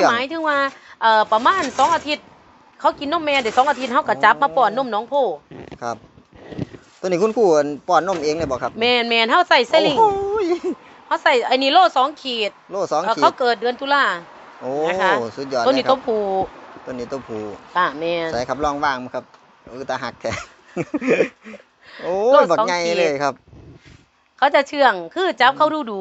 ชื่องหมายถึงว่าเอ่อประมาณสองอาทิตย์ เขากินนมแม่เดี๋ยวสองอาทิตย์เขาก็จับมาป้อนนมน้องโพครับ ตัวนี้คุณครูป้อนนมเองเลยบ่ครับแมนแมนเขาใส่สลิงโอ้ยเขาใส่ไอ้นี่โลสองขีดโลสองเอ่อขีเขาดเกิดเดือนตุลาโอ้นะคะสุดยอดตัวนี้เลยคตัรัวบผู้ตัวนี้ตัวผู้ค่ะแมนใส่ครับลองวางมั้งครับเออตาหักแท้โอ้โลยสบักองใหญ่ขีดเลยครับ เขาจะเชื่องคือจับเขาดูดู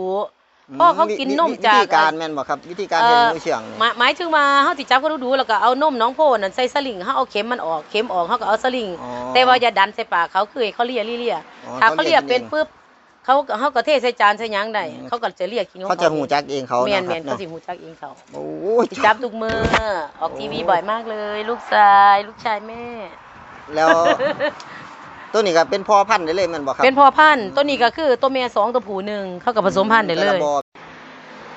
พ่อเขากินนมจากวิธีการแม่นบ่ครับ วิธีการเอ่เลี้ยงอหนูเชื่องนี่ หมายหมายถึงว่าเขาติจับเขาดูดูแล้วก็เอานมน้องโพนั่นใส่สลิงเขาเอาเข็มมันออกเข็มออกเขาก็เอาสลิง อ๋อแต่ว่าอย่าดันใส่ปากเขาคือให้เขาเลียเลียเลียอ๋อถ้าเขาเลียเขาเลียเป็นเองปุ๊บเขาเขาก็เทใส่จานใส่หยังได้อืม เขาก็จะเรียกกินของเขาจะหูจักเองเขาแมนเนาะแมครับนเขาเนาะสิหูจักเองเขาโอ้ย สิจับทุกมือออกทีวีโอ้ บ่อยมากเลย ลูกชาย ลูกชายแม่ แล้ว ตัวนี้ก็เป็นพ่อพันธุ์ได้เลยแมันบ่ครับเป็นพ่อพันธุ์ตัวนี้ก็คือตัวแม่สองตัวผู้หนึ่งเขากับผสมพันธุ์ได้เลแต่ยละบ่อ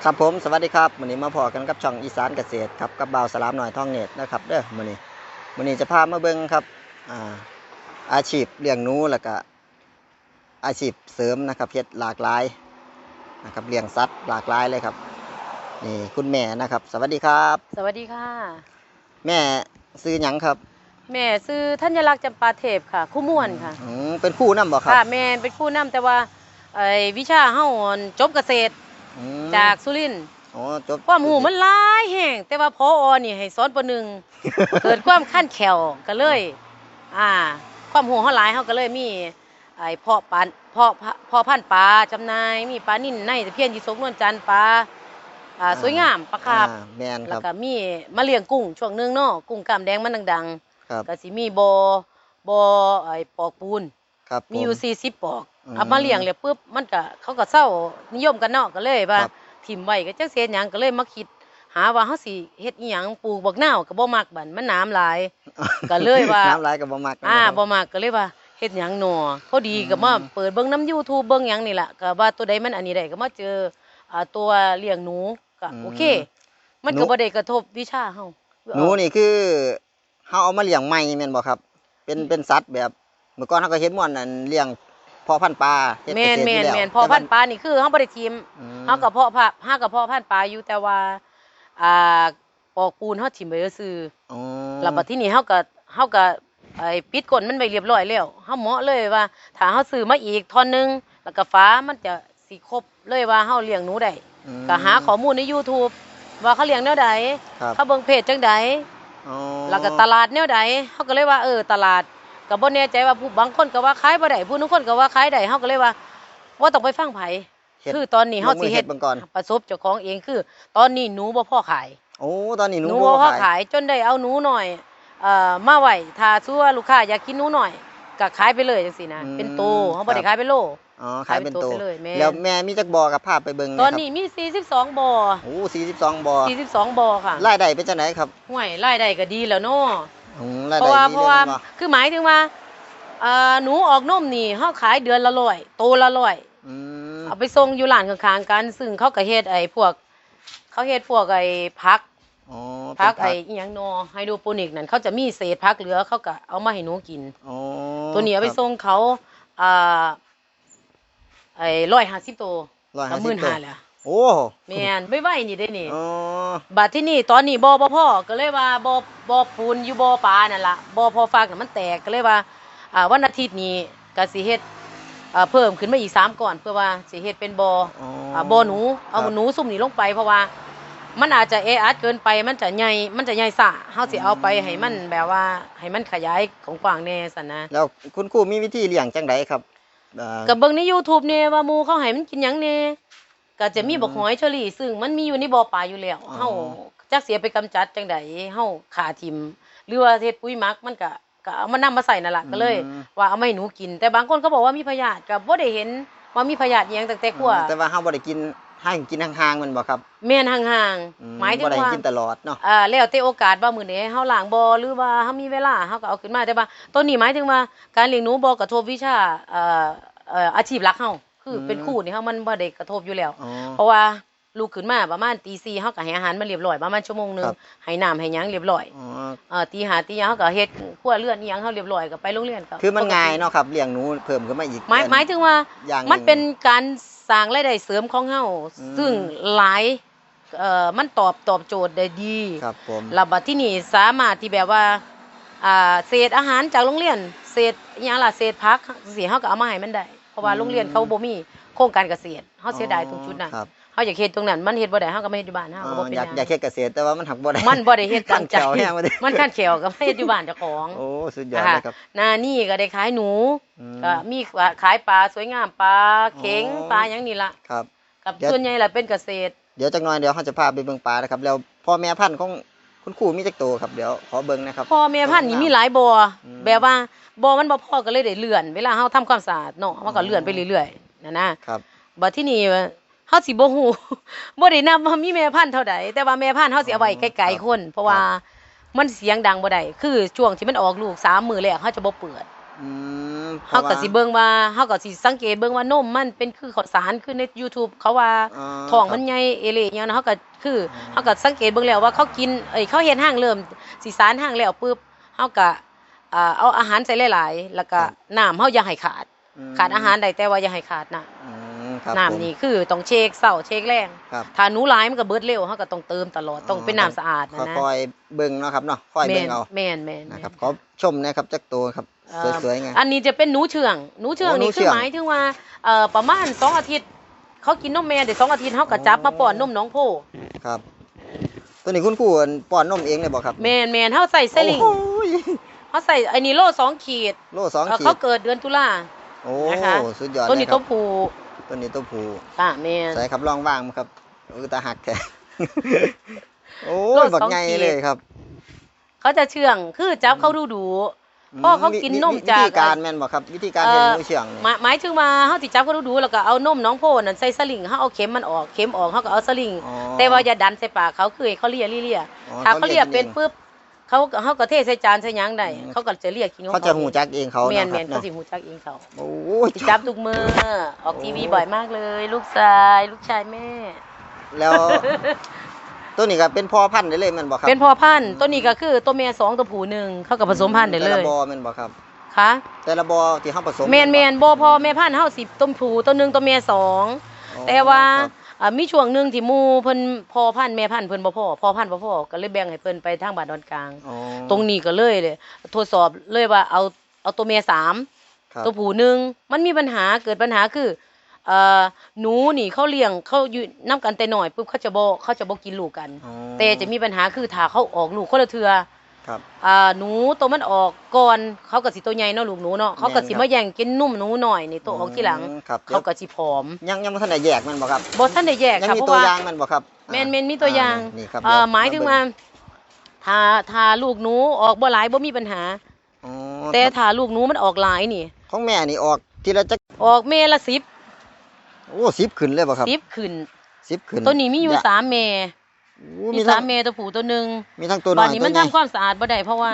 ครับผมสวัสดีครับวันนี้มาพอกันกับช่องอีสานเกษตรครับกับบ่าวสลามหน่อยท่องเน็ตนะครับเด้อมื้อนี้มื้อนี้จะพามาเบิ่งครับอ่าอาชีพเลี้ยงหนูแล้วก็อาชีพเสริมนะครับเฮ็ดหลากหลายนะครับเลี้ยงสัตว์หลากหลายเลยครับนี่คุณแม่นะครับ สวัสดีครับ สวัสดีค่ะ แม่ซื้อหยังครับ แม่ซื้อธัญลักษณ์จำปาเทพค่ะ คู่ม่วนค่ะ อืมเป็นคู่นํบ่ครับค่ะแม่เป็นคู่นำแต่ว่าไอ้วิชาเฮาจบเกษตรอืมจากสุรินทร์อ๋อจบความหูมันหลายแห่งแต่ว่าพออนี่ให้สอนปหนึ่ง เกิดความขั้นแขวก็เลย อ่า ความหูเฮาหลายเฮาก็เลยมีไอ้เพาะปานเพาะเพาะพันธุ์ปลาจำหน่ายมีปลานิ่นในตะเพียนยีสกนวลจันทร์ปลาอ่าสวยงามปลาคาบ อ่แม่นคแล้วรับก็มีมาเลี้ยงกุ้งช่วงหนึงเนาะกุ้งกล้ามแดงมันดัง ครับๆก็สิมีบ่อบ่อไอ้ปอกปูน ครับมีอยู่ผสี่สิบปอกอืมเอามาเลี้ยงแล้วปุ๊บมันก็เขาก็เศร้านิยมกันเนาะก็เลยว่าครับ ถิ่มไว้ก็จักเสียหยังก็เลยมาคิด หาว่าเฮาสิเฮ็ดอีหยังปลูกบักนาวก็บ่มักบัดมันน้ำหลาย ก็เลยว่า น้ำลายกับบ่มักอ่านะครับ บ่มักก็เลยว่าเฮ็ดหยังหนอพอดีก็มาอืม เปิดเบิ่งน้ำ YouTube เบิ่งหยังนี่ล่ะก็ว่าตัวใดมันอันนี้ได้ก็มาเจออ่าตัวเลี้ยงหนูก็โอเค มันก็บ่ได้กระทบวิชาเฮาหนูนี่คือ เฮาเอามาเลี้ยงใหม่แม่นบ่ครับ เป็นเป็นสัตว์แบบเมื่อก่อนเฮาก็เห็นม่วนนั่นเลี้ยงพ่อพันธุ์ปลาเฮ็ดแม่นเกษตรแม่นอยู่ล้วแม่นพอพันธุ์ปลานี่คือเฮาบ่ได้ทิมอืมเฮากับเพาะผักเฮากับเพาะพันธุ์ปลาอยู่แต่ว่าอ่าปอกปูนเฮาถิ่มไว้ซื่ออ๋อๆแล้วบัดทีนี้เฮาก็เฮาก็ไอ้ปิดก้นมันไว้เรียบร้อยแล้วเฮาเหมาะเลยว่าถ้าเฮาซื้อมาอีกท่อนหนึงแล้วก็ฟ้ามันจะสิครบเลยว่าเฮาเลี้ยงหนูได้อืมก็หาข้อมูลใน YouTube ว่าเขาเลี้ยงแนวใด ครับ เขาเบิ่งเพจจังใดอ๋อ แล้วก็ตลาดแนวใดเฮาก็เลยว่าเออตลาดก็บ่แน่ใจว่าผู้บางคนก็ว่าขายบ่ได้ผู้นึงคนก็ว่าขายได้เฮาก็เลยว่าบ่ต้องไปฟังไผเฮ็ดคือตอนนี้เฮาสิเฮ็ดลงมือเบิ่งก่อนประสบเจ้าของเองคือ ตอนนี้หนูบ่พอขายโอ้ตอนนี้หหนูนูบ่บ่พอขายขายจนได้เอาหนูหน่อยเอ่อมาไว้ถ้าซัวาลูกค้าอยากกินหนูหน่อยก็ขายไปเลยจังซี่นะเป็นโตเฮาบ่ได้ขายเป็นโล อ๋อขายเป็นตัวขายเป็นตัวไปเลยแม่แล้วแม่มีจักบ่อกับภาพไปเบิ่งตอนะครับนี้มี 42บ่อโอ้42บ่อ42บ่อค่ะรายได้เป็นจังไดครับห่วยรายได้ก็ดีแล้วเนาะอืมรายเพได้ราะว่าดีเพราะว่าลยบ่คือหมายถึงว่าเอ่อหนูออกนมนี่เฮาขายเดือนละร้อยโตละร้อย อืมเอาไปส่งอยู่ร้านข้างๆกัน ซึ่งเขาก็เฮ็ดไอ้พวก เขาเฮ็ดพวกไอ้ผักอ๋อเป็นผักไอ้อิหยังนอไฮโดรโปนิกนั่นเขาจะมีเศษผักเหลือเขาก็เอามาให้หนูกิน อ๋อตัวนี้เอาไปครับส่งเขาอ่า ไอ้ร้อยห้าสิบตัว150ก็หมื่นตัวห้าแล้วโอ้แม่นไม่ไหวนี่ได้นี่อ๋อบัดที่นี่ตอนนี้บ่บ่พ่อก็เลยว่าบ่บ่ปูนอยู่บ่ปลานั่นล่ะบ่พอฟักน่ะมันแตกก็เลยว่าอ่าวันอาทิตย์นี้ก็สิเฮ็ดอ่าเพิ่มขึ้นมาอีกสามก่อน เพื่อว่าสิเฮ็ดเป็นบ่ออ๋ออ่าบ่อหนูเอาครับหนูซุ่มนี้ลงไปเพราะว่า มันอาจจะเออัดเกินไปมันจะใหญ่มันจะใหญ่สะเฮาสิเอาไปให้มันแบบว่าให้มันขยายของกว้างแน่ซั่นนะแล้วคุณครูมีวิธีเลี้ยงจังไดครับเอ่อก็เบิ่งใน YouTube เนี่ยว่าหมู่เขาให้มันกินหยังแน่ก็จะมีบักหอยเชอรี่ซึ่งมันมีอยู่ในบ่อปลาอยู่แล้วเฮาจักเสียไปกำจัดจังไดเฮาขาทิมหรือว่าเฮ็ดปุ๋ยหมักมันก็ก็เอามานำมาใส่นั่นล่ะก็เลยว่าเอามาให้หนูกิน แต่บางคนเขาบอกว่ามีพยาธิก็บ่ได้เห็นว่ามีพยาธิอิหยังตั้งแต่กลัวแต่ว่าเฮาบ่ได้กินให้กินห่างๆมันบ่ครับแม่นห่างอืๆหมายถึงบ่ได้ว่า กินตลอดเนาะ อ่าแล้วแต่โอกาสว่ามื้อนี้เฮาล้างบ่หรือว่าเฮามีเวลาเฮาก็เอาขึ้นมาแต่ว่าตัวนี้หมายถึงว่าการเลี้ยงหนูบ่กระทบวิชาเอ่อ เอ่ออาชีพหลักเฮาคือเป็นครูนี่เฮามันบ่ได้กระทบอยู่แล้ว อ๋อ เพราะว่าลูกขึ้นมาประมาณตี4เฮาก็ให้อาหารมันเรียบร้อยประมาณชั่วโมงหนึงครับ ให้น้ำให้หยังเรียบร้อยอ๋อเอ่อตี5ตีหยังเฮาก็เฮ็ดครัวเรือนอีหยังเฮาเรียบร้อยก็ไปโรงเรียนก็คือมันปกติง่ายเนาะครับเลี้ยงหนูเพิ่มขึ้นมาอีกหมายหมายถึงว่า อย่างหง มันเป็นการสร้างรายได้เสริมของเฮาอืม ซึ่งหลายเอ่อมันตอบตอบโจทย์ได้ดีครับผม แล้วบัดที่นี่สามารถที่แบบว่าอ่าเศษอาหารจากโรงเรียน เศษอหยังล่ะเศษพักสิเฮาก็เอามาให้มันได้ เพราะว่าโรงเรียนเขาบ่มีโครงการเกษตรเฮาเสียดายตรงจุดนั้นครับเฮาอยากเฮ็ดตรงนั้น มันเฮ็ดบ่ได้เฮาก็ไม่เฮ็ดอยู่บ้านเฮาอ๋ก็บ่อเป็นอยากหยังอยากเฮ็ดเกษตรแต่ว่ามันหักบ่ได้ มันบ่ได้เฮ็ดตามใจขั้นแขวแห้งบ่ได้ มันขั้นแขวก็ไม่เฮ็ดอยู่บ้านเจ้าของโอ้สุดยอดนะคะเลยครับ หนานี่ก็ได้ขายหนูอืม ก็มีขายปลาสวยงามปลาเข็งอ๋อ ปลาหยังนี่ล่ะครับ กับเดี๋ยว ส่วนใหญ่ล่ะเป็นเกษตร เดี๋ยวจักหน่อยเดี๋ยวเขาจะพาไปเบิ่งปลานะครับแล้วพ่อแม่พันธุ์ของ คุณครูมีจักโตวครับเดี๋ยวขอเบิ่งนะครับพ่อแม่พันธุ์นี่มีหลายบ่ออมแบบว่าบ่อมันบ่พอก็เลยได้เลื่อน เวลาเฮาทำความสะอาดเนาะมันก็เลื่อนไปเรื่อยๆนะนะครับบัดที่นี่เฮาสิบ่ฮู้บ่ได้นับว่ามีแม่พันธุ์เท่าใดแต่ว่าแม่พันธุ์เฮาสิเอาไว้ไกลๆคน เพราะว่ามันเสียงดังบ่ได้คือช่วงที่มันออกลูกสามมื้อแรกเฮาจะบ่เปิด อืมเฮาก็สิเบิ่งว่าเฮาก็สิสังเกตเบิ่งว่านมมันเป็นคือข้าวสารคือใน YouTube เขาว่าท้องมันใหญ่เอเล่อย่างนั้นเขาก็คือเขาก็สังเกตเบิ่งแล้วว่าเขากินเอ้ยเขาเฮ็ดห้างเริ่มสิสารห้างแล้วปุ๊บเขาก็อ่าเอาอาหารใส่หลายๆ แล้วก็น้ำเขาอย่าให้ขาดขาดอาหารได้แต่ว่าอย่าให้ขาดน้อืม ครับำน้ำนี่คือต้องเช็คเช้าเช็คแรงครับถ้าหนูหลายมันก็เบิดเร็วเขาก็ต้องเติมตลอดต้องเป็นน้ำสะอาดนะนะคอยๆเบิ่งเนาะครับเนาะคอยแม่เบิ่นงเอาแม่นแม่นนะครับขอชมนะครับจักโตวครับเอ่อสวยๆไงอันนี้จะเป็นหนูเชื่องหนูเชื่องโอ้หนูนี่เชื่คือองหมายถึงว่าเอ่อประมาณสองอาทิตย์เขากินนมแม่ได้สองอาทิตย์เขาก็จับมาป้อนนมน้องโพครับตัวนี้คุณครูป้อนนมเองเลยบ่ครับแมนแมนเขาใส่สลิงโอ้ยเขาใส่ไอ้นี่โลสองขีดโลสองเอ่อขีเขาดเกิดเดือนตุลาโอ้นะคะสุดยอดตัวนี้เลยคตัรัวบผู้ ตัวนี้ตัวผู้อ่าแมนใส่ครับลองวางมาครับเออตาหักแท้โอ้โลยดบักสองใหญ่ขีดเลยครับ เขาจะเชื่องคือจับเขาดูดูพ่อเขากินนมจากวิธีการแม่นบ่ครับ วิธีการเอ่เลี้ยงอหนูเชื่องนี่หมายหมายถึงว่าเขาติจับเขาดูดูแล้วก็เอานมน้องโพนั่นใส่สลิงเขาเอาเข็มมันออกเข็มออกเขาก็เอาสลิงอ๋อแต่ว่าอย่าดันใส่ปากเขาคือให้เขาเลียเลียเลียอ๋อถ้าเขาเลียเขาเลียเป็นเองปุ๊บ เขาเขาก็เทใส่จานใส่หยังได้อืมเขาก็จะเรียกกินของเขาจะหูจักเองเขาแมนเนาะแมครับนเขาเนาะสิหูจักเองเขาโอ้ยสิจับทุกมือออกทีวีโอ้บ่อยมากเลย ลูกชายลูกชายแม่ แล้ว ตัวนี้ก็เป็นพ่อพันธุ์ได้เลยแม่นบ่ครับเป็นพ่อพันธุ์ตัวนี้ก็คือตัวเมียสองตัวผู้หนึ่งเขากับผสมพันธุ์ได้เลแต่ยละบ่อแม่นบ่ครับ ค่ะแต่ละบ่อที่เฮาผสมแมนแมนบ่พอแม่พันธุ์เฮาสิตัวผู้ตัวหนึ่งตัวเมียสอง อ๋อแต่ว่าครับ อ่ามีช่วงหนึ่งที่หมู่เพิ่นพ่อพันธุ์แม่พันธุ์เพิ่นบ่พอพ่อพันธุ์บ่พอก็เลยแบ่งให้เพิ่นไปทางบ้านดอนกลาง อ๋อตรงนี้ก็เลยเลยทดสอบเลยว่าเอาเอาตัวเมียสาม ครับตัวผู้หนึ่งมันมีปัญหาเกิดปัญหาคือเอ่อหนูนี่เขาเลี้ยงเขาอยู่น้กันแต่น้อยปุ๊บเขาจะบ่เขาจะบ่กินลูกกัน อ๋อแต่จะมีปัญหาคือถ้าเขาออกลูกคนละเทือ ครับอ่าหนูตัวมันออกก่อนเขาก็สิตัวใหญ่เนาะลูกหนูเนาะเขาก็สิแม่นครับมาแย่งกินนุ่มหนูหน่อยนี่ตัวออกทีหลังอืมครับเขาก็สิผอม ยังยังบ่ทันได้แยกแม่นบ่ครับบ่ทันได้แยกยังค่ะมีเพราะตัวว่าอย่างแม่นบ่ครับแม่นแม่นมีตัวอย่างนี่ครับเอ่อเดี๋วหมายถึงว่าถ้าถ้าลูกหนูออกบ่หลายบ่มีปัญหาอ๋อแต่ครับถ้าลูกหนูมันออกหลายนี่ ของแม่นี่ออกทีละจักออกเมละสิบโอ้10ขึ้นเลยบ่ครับสิบขึ้น10ขึ้นตัวนี้มีอยู่ยะสามเมโอ้ มีมีสาทั้มงเมตัวผู้ตัวหนึ่งมีทั้งตัวน้บัอดยนี้ตัมัวนใหญ่ทำความสะอาดบ่ได้เพราะว่า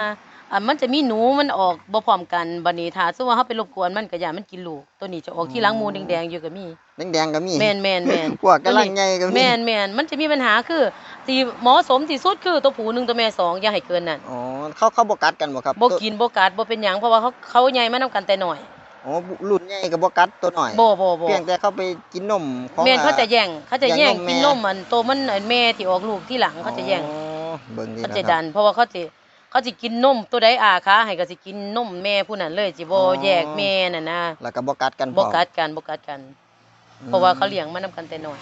อ่ามันจะมีหนูมันออกบ่พร้อมกันบัดนี้ถ้าสมมุติว่าเฮาไปรบกวนมันก็อย่ามันกินลูกตัวนี้จะออกที่หลังหมูแดงๆอยู่ก็มี แดงๆก็มีแม่นแม่นแม่นพวกกำลังใหญ่ก็มีแม่นแม่นมันจะมีปัญหาคือที่เหมาะสมที่สุดคือตัวผู้หนึ่งตัวแม่สองอย่าให้เกินนั่นอ๋อเขาเขาบ่กัดกันบ่ครับบ่ตัวกินบ่กัดบ่เป็นหยังเพราะว่าเขาเขาใหญ่มานํกันแต่น้อย อ๋อรุ่นใหญ่ก็บ่กัดตัวน้อยบ่บ่บ่เพียงแต่เขาไปกินนมของแม่นเขาจะแย่งเขาจะแย่แย่งงนมกินแม่นมมันโตมันอันแม่ที่ออกลูกที่หลังเขาจะแย่งอ๋อเบิ่งนี่เขานะจะคดัรับนเพราะว่าเขาจะเขาจะกินนมตัวใดอาคะให้ก็สิกินนมแม่ผู้นั้นเลยสิบ่แยกแม่น่ะนะแล้วก็บ่กัดกันบ่พร้อมกัดกันบ่กัดกันอืมเพราะว่าเขาเลี้ยงมานํกันแต่น้อย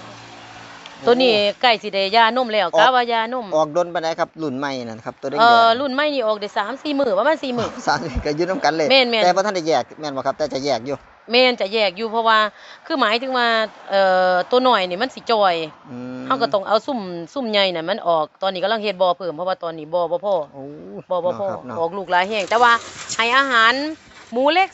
ตัวนี้ใกล้สิได้ยานมแล้วออกกะว่ายานมออกดนปานใดครับรุ่นใหม่นั่นครับตัวแดงเอ่อๆรุ่นใหม่นี่ออกได้3 4มื้อประมาณ4มื้อสามก็อยู่นํกันเลยแม่นแม่นแต่บ่ทันได้แยกแม่นบ่ครับแต่จะแยกอยู่แม่นจะแยกอยู่เพราะว่าคือหมายถึงว่าเอ่อตัวน้อยนี่มันสิจอยอืมเฮาก็ต้องเอาซุ่มซุ่มใหญ่น่ะมันออกตอนนี้กำลังเฮ็ดบ่อเพิ่มเพราะว่าตอนนี้บ่อบ่พอโอ้บ่บ่พอเนาะครับเนาะออกลูกหลายแห้งแต่ว่าให้อาหารหมูเล็ก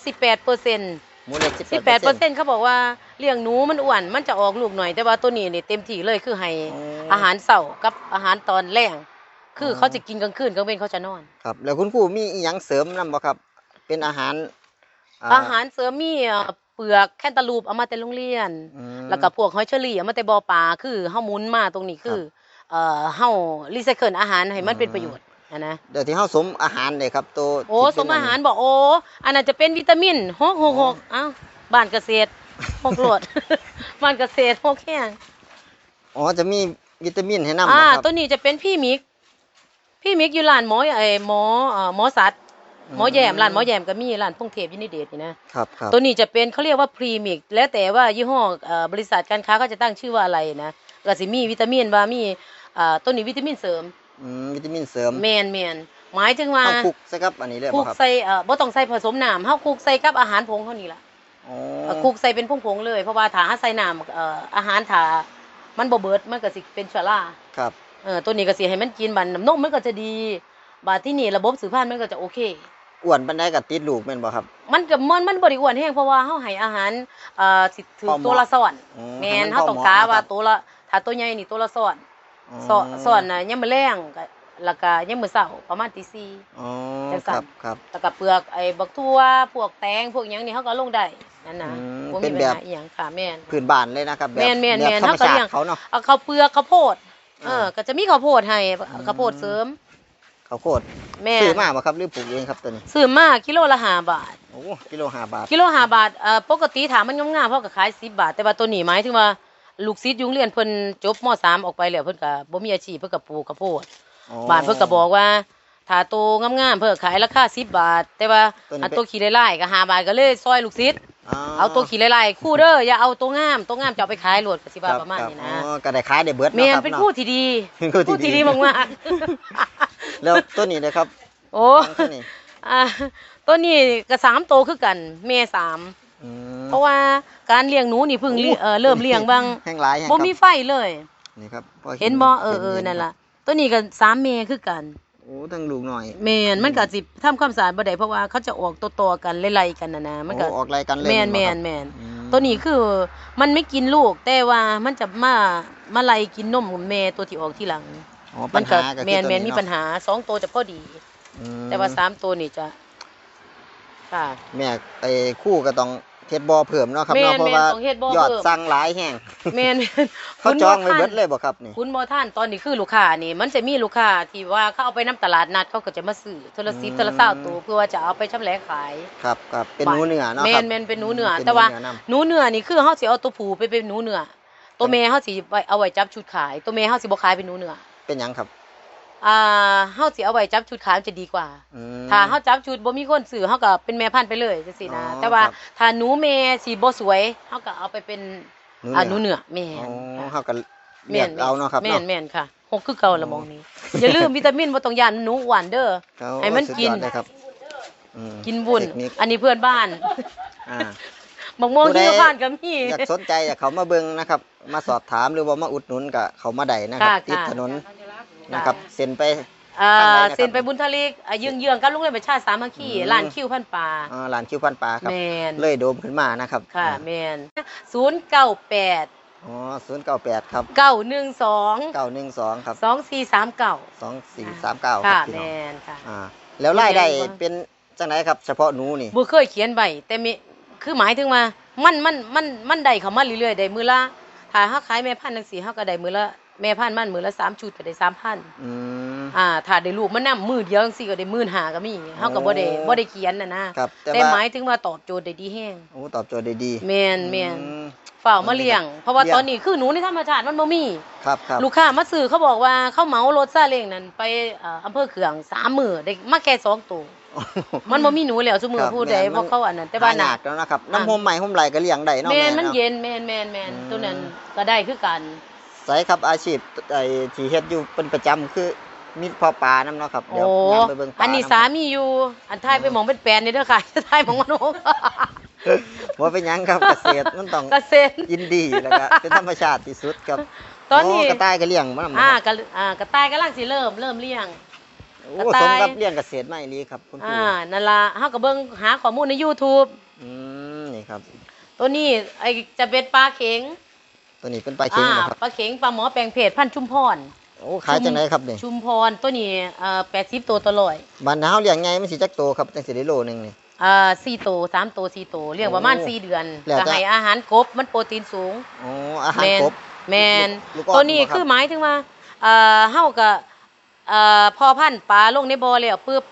18% หมูเล็ก18%เขาบอกว่าเลี้ยงหนูมันอ้วนมันจะออกลูกหน่อย แต่ว่าตัวนี้นี่เต็มที่เลยคือให้อาหารเช้ากับอาหารตอนแลงคือเขาจะกินกลางคืนกลางเว้นเขาจะนอน ครับ แล้วคุณครูมีอีหยังเสริมนํบ่ครับ เป็นอาหาร อาหารเสริมมีเอ่อเปลือกแคนตาลูปเอามาแต่โรงเรียนอืมแล้วก็พวกหอยเชอรี่เอามาแต่บ่อปลาคือเฮาหมุนมาตรงนี้คือเอ่อเฮารีไซเคิลอาหารให้มันเป็นประโยชน์ นะนะเดี๋ยวที่เฮาสมอาหารเลยครับตัวโอ้ที่สเป็นมอาหารบอกโอ้อันนั้นจะเป็นวิตามิน666เอ้าบ้านเกษตรหกโหลด บ้านเกษตรหกแห้งอ๋อจะมีวิตามินให้นำอ่าบ่ครับตัวนี้จะเป็นพี่มิก พี่มิกอยู่ร้านหมอไอ้หมอเอ่อหมอสัตว์หมอแยมร้านหมอแยมก็มีร้านพงเทพยินิเดชนี่นะครับครับตัวนี้จะเป็นเขาเรียกว่าพรีมิกแล้วแต่ว่ายี่ห้อเอ่อบริษัทการค้าเขาจะตั้งชื่อว่าอะไรนะก็สิมีวิตามินว่ามีอ่าตัวนี้วิตามินเสริม อืมวิตามินเสริมแมนแมนหมายถึงว่าเข้าคลุกใส่กับอันนี้เลยคลุบ่กครับใส่เอ่อบ่ต้องใส่ผสมน้ำเฮาคลุกใส่กับอาหารผงเท่านี้ล่ะอ๋อเอ่อคลุกใส่เป็นผงๆเลยเพราะว่าถ้าหาใส่น้ำเอ่ออาหารถ้ามันบ่เบิดมันก็สิเป็นเชื้อราครับเออตัวนี้ก็สิให้มันกินบัดน้ำนมมันก็จะดี บาดที่นี่ระบบสืบพันธุ์มันก็จะโอเค อ้วนปานใดก็ติดลูกแม่นบ่ครับ มันก็มันมันบ่ได้อ้วนแฮงเพราะว่าเฮาให้อาหารเอ่อสิถือพอเหมาะตัวละซ้อนอืมแม่นให้มันเฮาต้องพอเหมาะกาว่านะครับ ตัวละถ้าตัวใหญ่นี่ตัวละซ้อน ซ้อนซ้อนน่ะยามมื้อแลงก็แล้วก็ยามมื้อเช้าประมาณตีสี่อ๋อจังคสั่นรับครับแล้วก็เปลือกไอ้บักทั่วพวกแตงพวกหยังนี่เฮาก็เอาลงได้นั่นน่ะอืมบ่เป็มีนปัแบญบหาอีหยังค่ะแม่นพื้นบ้านเลยนะครับแบบแม่นแม่นแบบแม่นธรรมเขาก็ชาเลี้ยติงเขาเนาะเอาข้าวเปลือกข้าวโพดเอออ่าก็จะมีข้าวโพดให้อืมข้าวโพดเสริมข้าวโพดแม่ซื้อมาบ่ครับหรือปลูกเองครับตัวนี้ซื้อมากิโลละห้าบาทโอ้กิโลห้าบาทกิโลห้าบาทเอ่อปกติถามมันงามๆเพราะก็ขาย10บาท แต่ว่าตัวนี้หมายถึงว่า ลูกศิษย์ยุงเรียนเพิ่นจบม .3 ออกไปแล้วเพิ่นก็บ่มีอาชีพเพิ่นก็ปลูกข้าวโพดอ๋อบ้านเพิ่นก็บอกว่าถ้าโตงามๆเพิ่นก็ขายราคา10บาท แต่ว่าตัวนี้อันตัวขี้ไล่ๆก็5บาทก็เลยซอยลูกศิษย์เอาตัวขี้ไล่ๆคู่เด้ออย่าเอาตัวงามตัวงามจะเอาไปขายโลดก็สิว่าประมาณนี้คนะบอ๋อก็ได้ขายได้เบิดแม่เนาะนครับเป็นเนาะคู่ที่ดีเป็นคู่ที่ดีที่ดีมากแล้วตัวนี้นะครับๆโอ้ฟังตัวนี้อ่าตัวนี้ก็สามโตคือกันแม่สามอืมเพราะว่า การเลี้ยงหนูนี่เพิ่งเลี้ยงเออเริ่มเลี้ยงบางแห้งหลายแห้งบ่ครับมีไฟเลย นี่ครับพอเห็นบ่เออเออนั่นล่ะตัวนี้ก็สามแม่คือกันโอ้ตั้งลูกหน่อยแม่นมันก็สิทำความสะอาดบ่ได้เพราะว่าเขาจะออกตัวๆกันไล่ๆกันน่ะนะมันก็โอ้ออกรายกันเลยแม่นบ่แม่คนรับแม่นอืมตัวนี้คือมันไม่กินลูก แต่ว่ามันจะมามาไล่กินนมแม่ตัวที่ออกทีหลังอ๋อมัปัญก็หาก็คือแม่นตัวแม่นมีเาะปัญหาสองตัวจะพอดีอืมแต่ว่าสามตัวนี่จะค่ะแม่ไอ้คู่ก็ต้อง เฮ็ดบ่อเพิ่มเนาะครับแม่เนาะนเพราะว่าแม่นต้องเฮ็ดบ่อยอดเพิ่มสั่งหลายแห้งแม่นเขาจองไว้คุณเบิบ่ดทันเลยบ่ครับนี่ คุณบ่ท่านตอนนี้คือลูกค้านี่ มันจะมีลูกค้าที่ว่าเขาเอาไปน้ำตลาดนัดเขาก็จะมาซื้อโทรศัพท์โทรศัพท์ตัวเพื่อว่าจะเอาไปชำแหละขาย ครับครับเป็นหนูเนื้อเนาะแม่ครับนแม่นเป็นหนูเนื้อป็แต่ว่าหนูเนื้อนำหนูเนื้อนี่คือเฮาสิเอาตัวผู้ไปเป็นหนูเนื้อตัวแม่เฮาสิไว้เอาไว้จับชุดขาย ตัวแม่เฮาสิบ่ขายเป็นหนูเนื้อเป็นหยังครับ อ่าเฮาสิเอาไว้จับชุดขายมันจะดีกว่า อืม ถ้าเฮาจับชุดบ่มีคนซื้อเฮาก็เป็นแม่พันธุ์ไปเลยจังซี่นะอ๋อแต่ว่าครับ ถ้าหนูแม่สิบ่สวยเฮาก็เอาไปเป็นหนูอ่าหเนื้นูอเนื้อแม่อ๋นอค่ะเฮาก็เลือกเอาเนาะครับแม่เนาะนแม่นค่ะหกคือเก่าละมองนี้ อย่าลืมวิตามินบ่ต้องยานหนูหวานเด้อ เขาให้มันสุดกินยอดเลยครับอืมกินบุญเทคนิคอันนี้เพื่อนบ้านอ่า บักม่วงผู้ใด ที่บ้านก็มี อยากสนใจอยากเขามาเบิ่งนะครับ มาสอบถามหรือว่ามาอุดหนุนกับเขามาได้นะครับค่ะติดค่ะ ถนน นะครับเซ็นไป อ่าข้างในนะครับเซ็นไปบุญทลีกอ่าเยื้องๆกับโรงเรียนประชาสามัคคีอืม ร้านคิวพันปลาอ่าร้านคิวพันปลาครับ แม่นเลยโดมขึ้นมานะครับค่ะอ่าแม่น098 อ๋อศูนย์เก้าแปดครับ912 เก้าหนึ่งสองครับ2439 สองสี่สามเก้าครัค่ะบพี่น้องแม่นค่ะ อ่าแล้วรายได้เป็นไงบ้างเป็นจังไหนครับ เฉพาะหนูนี่ บ่เคยเขียนใบแต่มีคือหมายถึงว่ามันมันมันมันได้เข้ามาเรื่อยๆได้มือละถ้าเฮาขายแม่พันธุ์จังซี่เฮาก็ได้มือละ แม่พันธุ์มันมือละสามชุดก็ได้3,000อืมอ่าถ้าได้ลูกมันนํมือเดียวจังซี่ก็ได้หมื่นหาก็มีเฮาก็บ่ได้โอ้บ่ได้เขียนน่ะนะครับแต่แต่ว่าหมายถึงว่าตอบโจทย์ได้ดีแฮงโอ้ตอบโจทย์ได้ดีแม่นแม่นอืมเฝ้ามาเลี้ยง เพราะว่าเลี้ยงตอนนี้คือหนูในธรรมชาติมันบ่มีครับครับลูกค้ามาซื้อเขาบอกว่าเขาเหมารถซาเล้งนั่นไปเอ่ออำเภอเขืองสามมื้อได้มาแค่สองตัวมันบ่มีหนูแล้วซุมื้อครับผู้ใดแม่นเพราะเขาอันนั้นแต่ว่าหน่ะยากแล้วนะครับอะน้ำหอมใหม่หอมไหลก็เลี้ยงได้เนาะแม่แม่นมันเนาะเย็นแม่นแม่นแม่นอืมตัวนั้นก็ได้คือกัน ใส่ครับอาชีพไอ้ที่เฮ็ดอยู่เป็นประจำคือมีเพอปลานํเนาะครับโอ้เดี๋ยวยามไปเบิ่งปลาอันนี้ำสามีอยู่ อันท้ายไปหมองเป็นแปลนนี่เด้อค่ะท้ายหมองมันโอ้ว่าเป็นหยังครับเกษตรมันต้องเกษตร ยินดีแล้วก็เป็นธรรมชาติที่สุดครับตอนนี้ โกระต่ายก็เลี้ยงมันอ่ากระอ่ากระต่ายกำลังสิเริ่มเริ่มเลี้ยง โอ้กระต่ายสมกับเลี้ยงเกษตรมาอีหลีครับคุณครูอ่านั่นล่ะเฮาก็เบิ่งหาข้อมูลใน YouTube อืมนี่ครับ ตัวนี้ไอจะเป็นปลาเข็ง ตัวนี้เป็นปลาเค็งอ่านะครับปลาเข็งปลาหมอแปลงเพศพันธุ์ชุมพรโอ้ขายจังไดครับนี่ชุมพรตัวนี้เอ่อ80ตัวตัวลอยบ้านเฮาเลี้ยงไงมันสิจักโตครับจังสิได้โลหนึงนี่อ่า4ตัว3ตัว4ตัวเลี้ยงประมาณโอ้4เดือนแล้วก็จะให้อาหารกบมันโปรตีนสูง โอ้อาหารแมนครบ แมนลูกอ่อนตัวนี้บ่ครับ คือหมายถึงว่าเอ่อเฮาก็เอ่อพอพันธุ์ปลาลงในบ่อแล้วปึ๊บ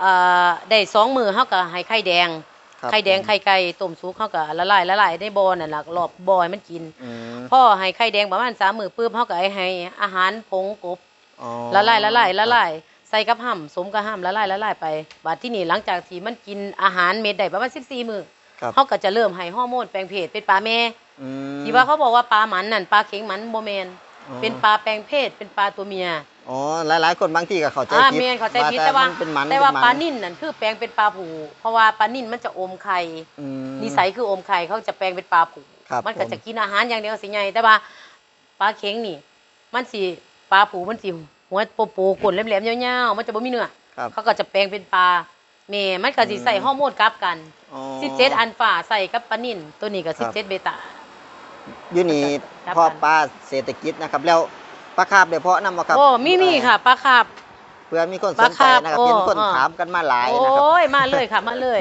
เอ่อได้สองมือเฮาก็ให้ไข่แดงครับ ไข่แดงผมไข่ไก่ต้มสุกเขาก็ละลายละลายในบ่อนั่นล่ะรอบบ่อให้มันกินอืมพ่อให้ไข่แดงประมาณสามมื้อปุ๊บเขาก็ให้อาหารผงกบอ๋อละลายละลายละลายใส่กับห่ำสมกับห่ำละลายละลายไปบัดที่นี่หลังจากที่มันกินอาหารเม็ดได้ประมาณ14มื้อครับเขาก็จะเริ่มให้ฮอร์โมนแปลงเพศเป็นปลาแม่อืมที่ว่าเขาบอกว่าปลาหมันนั่นปลาเข็งหมันโบแมนอ๋อเป็นปลาแปลงเพศเป็นปลาตัวเมีย อ๋อหลาย ๆ คนบางทีก็เข้าใจอ่าผิดเมียนเขาใจผิดแต่ว่ามันเป็นมันแต่ว่าเป็นมันปลานิ่นนั่นคือแปลงเป็นปลาผูเพราะว่าปลานิ่นมันจะอมไข่อืม นิสัยคืออมไข่เขาจะแปลงเป็นปลาผูครับมันก็ผม จะกินอาหารอย่างเดียวสิไงแต่ว่าปลาเข็งนี่ มันสิปลาผูมันสิหัวโปโปๆกลนแหลมๆยาวๆมันจะบ่มีเนื้อครับ เขาก็จะแปลงเป็นปลาเมมันก็สิใส่อืมฮอร์โมนกลับกันอ๋อ17อันฟ้าใส่กับปลานิ่นตัวนี้ก็ครับ17เบต้า อยู่นี่ครับพ่อปลาเศรษฐกิจนะครับ แล้ว ปลาคาบเดี๋ยวเพาะนำบ่ครับโอ้มีมีค่ะปลาคาบเพื่อมีคนสปลานใจคาบนะครับโอ้เห็นคนอ่าถามกันมาหลายโอนะครับ้ยมาเลยค่ะมาเลย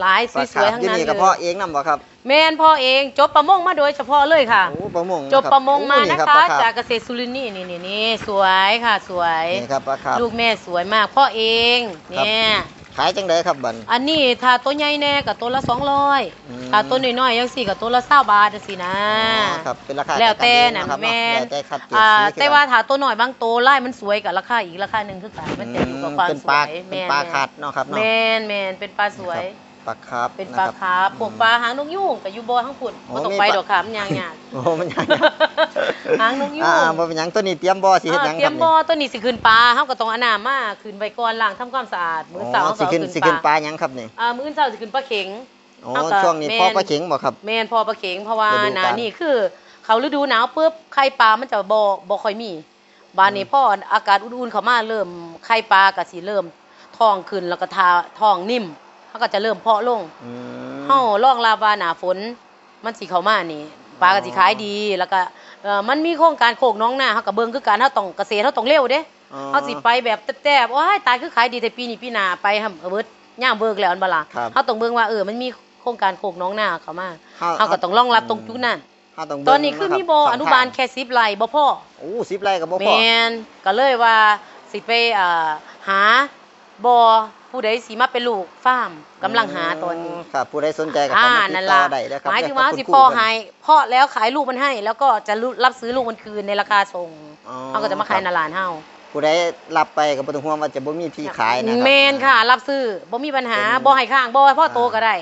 หลายสปลาวยคาบๆทั้งอยู่นั้นนี่เลก็ยเพาะเองนำบ่ครับ แม่นพ่อเองจบประมงมาโดยเฉพาะเลยค่ะโอ้ประมงจบประมงมาโอ้นะรับคะปลาคจารักบเกษตรสุรินทร์นี่นี่นี่นี่สวยค่ะสวยนี่ครับปลาคาบลูกแม่สวยมากพ่อเองเนี่ย ขายจังไดครับบัน อันนี้ถ้าตัวใหญ่แน่กับตัวละสองร้อยอืม ถ้าตัวน้อยๆยังสี่กับตัวละเศร้าบาทจังซี่นะอ๋อครับเป็นราคาแล้วแต่กัเองน่ะครับแม่นแล้วแต่คัดเกรดอ่าสีแต่ว่าถ้าตัวน้อยบางตัวไล่มันสวยกับราคาอีกราคาหนึ่งคือกันมันจะอยู่กับความเป็นสปวลายเป็แม่นนปลาคัดเนาะครับแมเนาะนแมนเป็นปลาสวย ปลาคาบเป็นปลาะครับคาร์ฟพวกปลาหางนกยูงกับยูบอทั้งพุ่นโอ้บ่ต้องมีไปปลา ดอกค่ะมันยางยาก โอ้มันยังหางนกยูง อ่าบ่เป็นหยังตัวนี้เตรียมบ่สิเฮ็ดหยังเตรีคยรับมนี่บ่อตัวนี้สิขึ้นปลาเฮาก็ต้องเอาน้ำมาขึ้นไว้ก่อนล้างทำความสะอาดมื้อเช้าอ๋อเฮาสิก็เอาขึ้นขึ้นสิปขึ้นปลาลาหยังครับนี่อ่ามื้อเช้าสิขึ้นปลาเข็ง โอ้เอาก็ช่วงนี้แม่น พ่อปลาเข็งบ่ครับ แม่นพอปลาเข็งเพราะว่าฤดูหกาลนานี่คือ เขาฤดูหนาวปุ๊บไข่ปลามันจะบ่บ่ค่อยมีบานนี้พออากาศอุ่นๆเข้ามาเริ่มไข่ปลาก็สิเริ่มท้องขึ้นแล้วก็ทาท้องนิ่ม เขาก็จะเริ่มเพาะลงอืมเฮาลองลาวาหนาฝน มันสิเข้ามานี่ปลาก็สิขายดีแล้วก็เอ่อมันมีโครงการโคกน้องหน้าเฮาก็เบิ่งคือการเฮาต้องเกษตรเฮาต้องเร็วเด้อ๋อเฮาสิไปแบบแต้บๆโอ้ยตายคือขายดีแต่ปีนี้ปีหน้าไปหำเบิดย่ามเบิกแล้วอันบ่ล่ะครับเฮาต้องเบิ่งว่าเออมันมีโครงการโคกน้องหน้าเข้ามาเฮาเฮาก็ต้องรองรับตรงจุดนั้นเฮาต้องตเบิ่งอนนี้คือมีบ่ะอรับนุบาลแค่10ไร่บ่พอโอ้10ไร่ก็บ่แมพอนก็เลยว่าสิไปอ่าหาบ่อ ผู้ใดสิมาเป็นลูกฟาร์มกำลังหาตอนนี้ครับผู้ใดสนใจก็อ่าเข้ามาตินั่ดนต่อล่ะได้เด้อครับหมายถึงว่าเด้อสิครับพ่อคุณครูให้พ่อแล้วขายลูกมันให้ แล้วก็จะรับซื้อลูกมันคืนในราคาส่งอ๋อเฮาก็จะมาขายในร้านเฮาผู้ใดรับไปก็บ่ต้องห่วงว่าจะบ่มีที่ขายนะครับแมนค่ะ รับซื้อบ่มีปัญหาเป็นบ่ให้ข้างบ่ให้พ่อโตก็ได้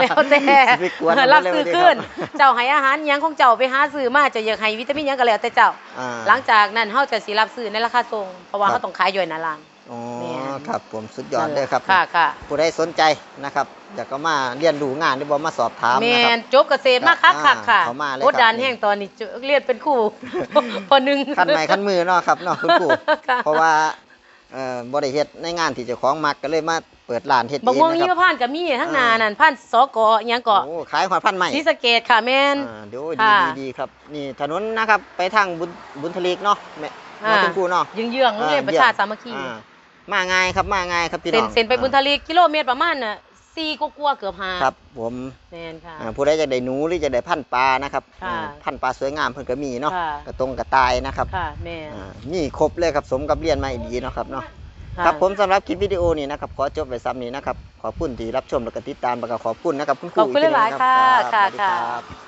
แล้วแต่สิไปกวนมันรับซื้อเลยขึ้นครับเจ้าให้อาหารหยังของเจ้าไปหาซื้อมาเจะอยากให้วิตามินหยังก็แล้วแต่เจ้าอ่าหลังจากนั้นเฮาจะสิรับซื้อในราคาส่งเพราะว่าครับเฮาต้องขายอยู่ในร้าน อ๋อแม่นครับผมสุดยอดเลยครับค่ะค่ะผู้ใดสนใจนะครับอยากก็มาเรียนรู้งานหรือบ่มาสอบถามแมนะครับนจบเกษตรมาคักคักค่ะเข้ามาเลยกดดันครับแห้งตอนนี้จะเรียนเป็นครูพอหนึ่ง คันไม้คันมือเนาะครับเนาะคุณครูค่ะ เพราะว่าเอ่อบ่ได้เฮ็ดในงานที่เจ้าของมักก็เลยมาเปิดร้านเฮ็ดเองบักม่วงนะยี่คมะรับพร้านต์ก็มีทั้งนานั่นพันธุ์สกอหยังเกาะโอ้ขายหอยพันไม้ศรีสะเกดค่ะแม่นอ่าเดี๋ยวดีค่ะ ดีดีครับ นี่ถนนนะครับ ไปทางบุญบุญทลีกเนาะแม่อ่าเนาะคุณครูเนาะยืงเยื้องๆโรงเรียนประชาสามัคคี อ่า มาง่ายครับมาง่ายครับพี่น้เส้อนงเส้นไปบุญอ่าทลีกิโลเมตรประมาณน่ะสี่กว่าๆเกือบห้าครับ ผมแม่นค่ะ อ่าผู้ใดจะได้หนูหรือจะได้พันธุ์ปลานะครับค่ะอ่าพันธุ์ปลาสวยงามเพิ่นก็มีเนาะค่ะ กระตรงกระต่ายนะครับค่ะแม่นอ่านี่ครบเลยครับสมกับเรียนมาอีดีเนาะครับเนาะะ ครับผมสำหรับคลิปวิดีโอนี้นะครับ ขอจบไว้ซ้ำนี้นะครับ ขอบคุณที่รับชมและก็ติดตามแล้วก็ขอบคุณนะครับ คุณครูขอบคุณกทีหลายๆนงค่ะรับค่ะสวัสดีค่ะ รับ